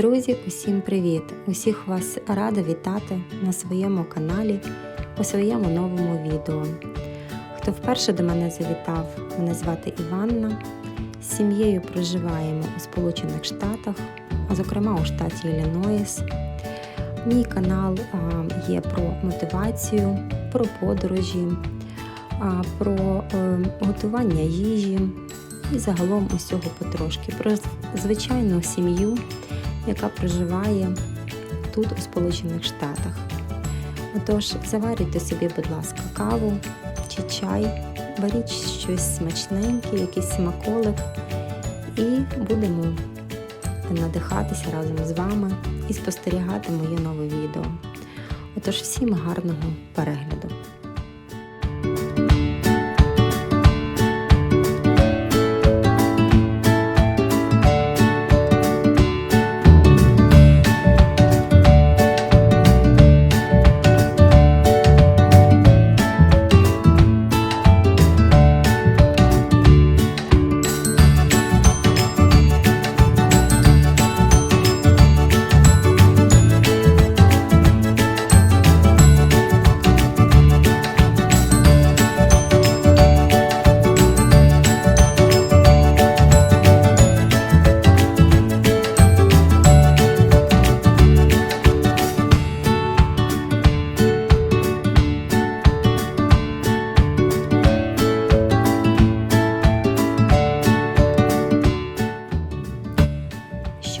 Друзі, усім привіт! Усіх вас рада вітати на своєму каналі у своєму новому відео. Хто вперше до мене завітав, мене звати Іванна. З сім'єю проживаємо у Сполучених Штатах, а зокрема у штаті Іллінойс. Мій канал є про мотивацію, про подорожі, про е, готування їжі і загалом усього потрошки. Про звичайну сім'ю, яка проживає тут, у Сполучених Штатах. Отож, заварюйте собі, будь ласка, каву чи чай, беріть щось смачненьке, якийсь смаколик, і будемо надихатися разом з вами і спостерігати моє нове відео. Отож, всім гарного перегляду!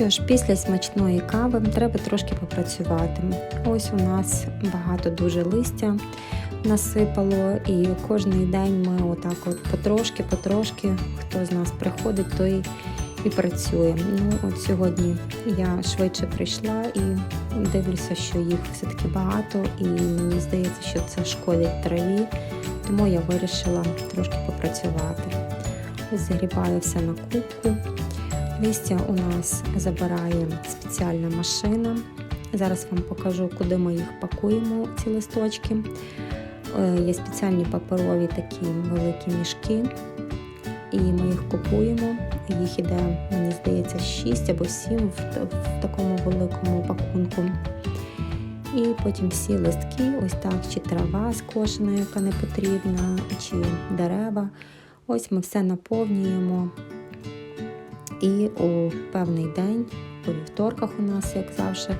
Що ж, після смачної кави треба трошки попрацювати. Ось у нас багато дуже листя насипало, і кожен день ми отак от потрошки-потрошки, хто з нас приходить, той і працює. Ну, от сьогодні я швидше прийшла і дивлюся, що їх все-таки багато, і мені здається, що це шкодить траві, тому я вирішила трошки попрацювати. Загрібаю все на кубку. Листя у нас забирає спеціальна машина. Зараз вам покажу, куди ми їх пакуємо, ці листочки. Е, Є спеціальні паперові такі великі мішки, і ми їх купуємо. Їх іде, мені здається, 6 або 7 в, такому великому пакунку. І потім всі листки, ось так, чи трава скошена, яка не потрібна, чи дерева. Ось ми все наповнюємо. І у певний день, у вівторках у нас, як завжди,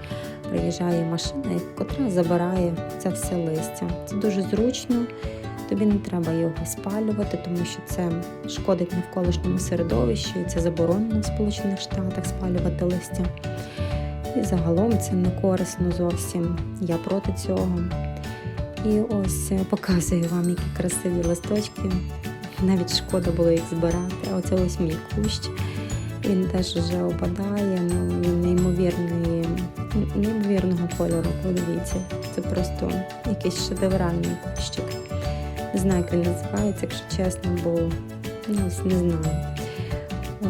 приїжджає машина, яка забирає це все листя. Це дуже зручно, тобі не треба його спалювати, тому що це шкодить навколишньому середовищу, і це заборонено в Сполучених Штатах спалювати листя. І загалом це не корисно зовсім. Я проти цього. І ось показую вам, які красиві листочки. Навіть шкода було їх збирати. Оце ось мій кущ. Він теж вже опадає, ну він неймовірної, неймовірного кольору. Подивіться, це просто якийсь шедевральний кущик. Не знаю, як він називається, якщо чесно, бо ну, не знаю.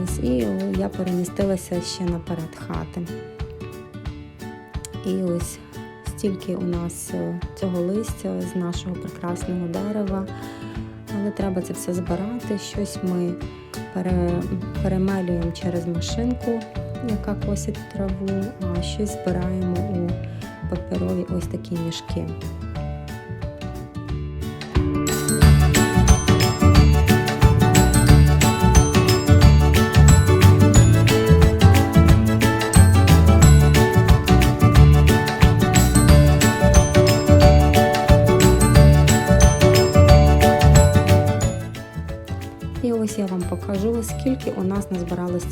Ось, і я перемістилася ще наперед хати. І ось стільки у нас цього листя з нашого прекрасного дерева. Але треба це все збирати. Щось ми пере, перемелюємо через машинку, яка косить траву, а щось збираємо у паперові ось такі мішки.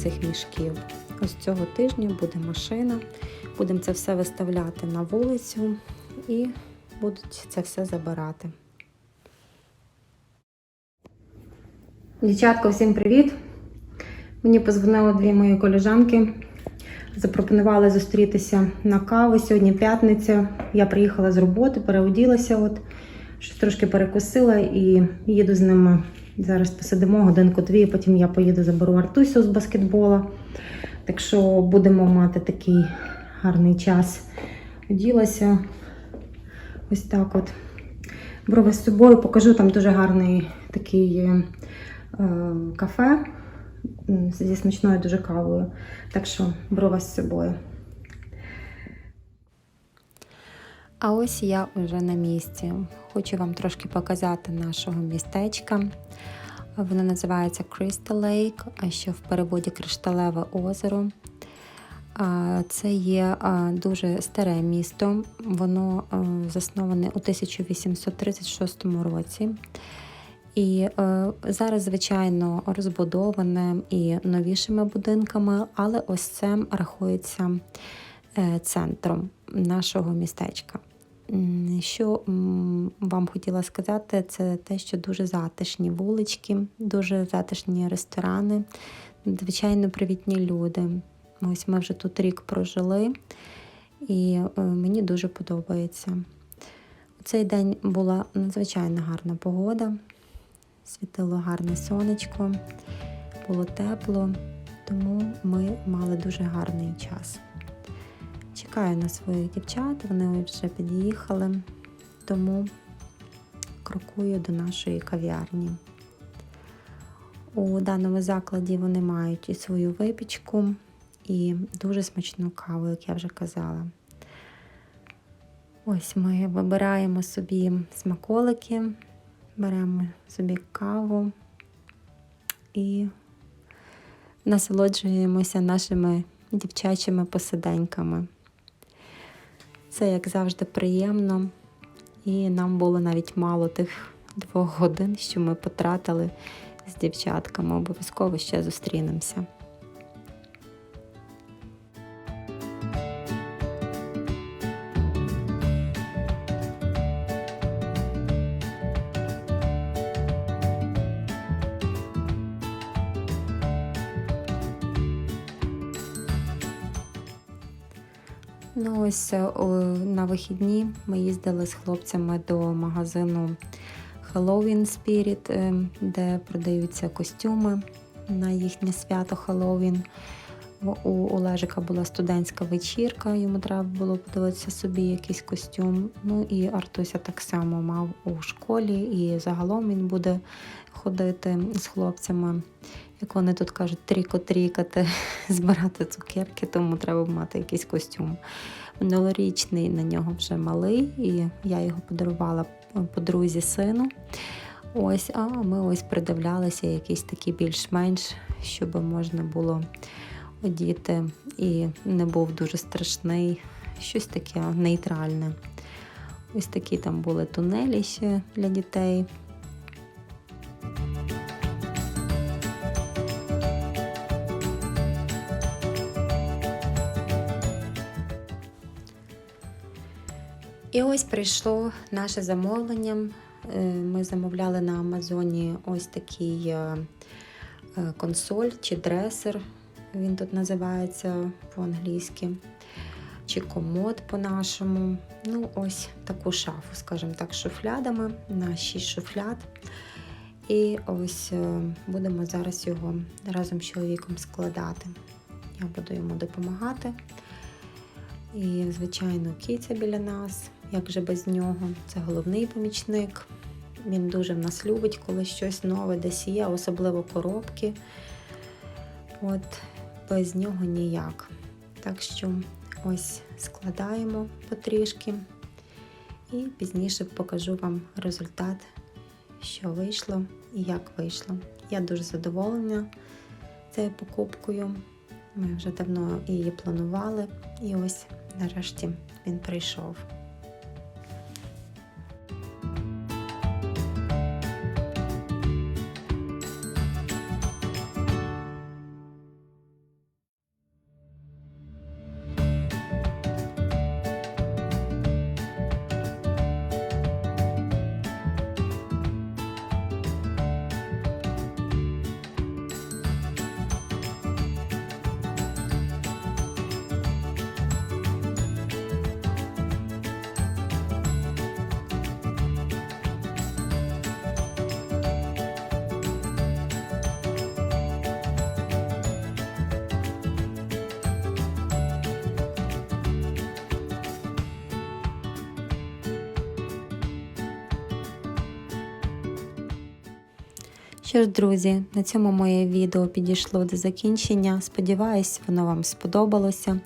Цих мішків. Ось цього тижня буде машина, будемо це все виставляти на вулицю і будуть це все забирати. Дівчатка, всім привіт! Мені позвонили дві мої коліжанки, запропонували зустрітися на каву. Сьогодні п'ятниця. Я приїхала з роботи, переоділася, от, щось трошки перекусила і їду з ними. Зараз посидимо годинку-дві, потім я поїду заберу Артусю з баскетбола. Так що будемо мати такий гарний час. Оділася ось так от. Брови з собою покажу там дуже гарний такий е, кафе зі смачною дуже кавою. Так що брова з собою. А ось я вже на місці. Хочу вам трошки показати нашого містечка. Воно називається Crystal Lake, а що в переводі Кришталеве озеро. Це є дуже старе місто. Воно засноване у 1836 році. І зараз, звичайно, розбудоване і новішими будинками, але ось це рахується е, центром нашого містечка. Що вам хотіла сказати, це те, що дуже затишні вулички, дуже затишні ресторани, звичайно, привітні люди. Ось ми вже тут рік прожили, і е, мені дуже подобається. У цей день була надзвичайно гарна погода, світило гарне сонечко, було тепло, тому ми мали дуже гарний час. Чекаю на своїх дівчат, вони вже під'їхали, тому крокую до нашої кав'ярні. У даному закладі вони мають і свою випічку, і дуже смачну каву, як я вже казала. Ось ми вибираємо собі смаколики, беремо собі каву і насолоджуємося нашими дівчачими посиденьками. Це, як завжди, приємно, і нам було навіть мало тих двох годин, що ми потратили з дівчатками. Обов'язково ще зустрінемося. Ну, ось е, на вихідні ми їздили з хлопцями до магазину Halloween Spirit, е, де продаються костюми на їхнє свято Хеллоуін. У Олежика була студентська вечірка, йому треба було подивитися собі якийсь костюм. Ну і Артуся так само мав у школі, і загалом він буде ходити з хлопцями, як вони тут кажуть, тріко-трікати, збирати цукерки, тому треба мати якийсь костюм. Минулорічний на нього вже малий, і я його подарувала подрузі сину. Ось, а ми ось придивлялися якийсь такий більш-менш, щоб можна було одіти і не був дуже страшний, щось таке нейтральне. Ось такі там були тунелі ще для дітей. І ось прийшло наше замовлення. Е, Ми замовляли на Амазоні ось такий е, е, консоль чи дресер. Він тут називається по-англійськи, чи комод по-нашому. Ну, ось таку шафу, скажімо так, шуфлядами на 6 шуфляд. І ось будемо зараз його разом з чоловіком складати. Я буду йому допомагати. І, звичайно, кіця біля нас, як же без нього. Це головний помічник. Він дуже в нас любить, коли щось нове десь є, особливо коробки. От без нього ніяк. Так що ось складаємо потрішки і пізніше покажу вам результат, що вийшло і як вийшло. Я дуже задоволена цією покупкою. Ми вже давно її планували, і ось нарешті він прийшов. Що ж, друзі, на цьому моє відео підійшло до закінчення. Сподіваюсь, воно вам сподобалося.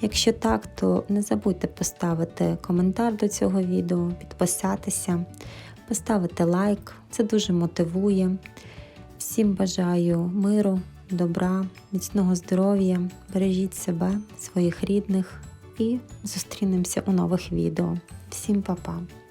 Якщо так, то не забудьте поставити коментар до цього відео, підписатися, поставити лайк. Це дуже мотивує. Всім бажаю миру, добра, міцного здоров'я. Бережіть себе, своїх рідних і зустрінемося у нових відео. Всім па-па!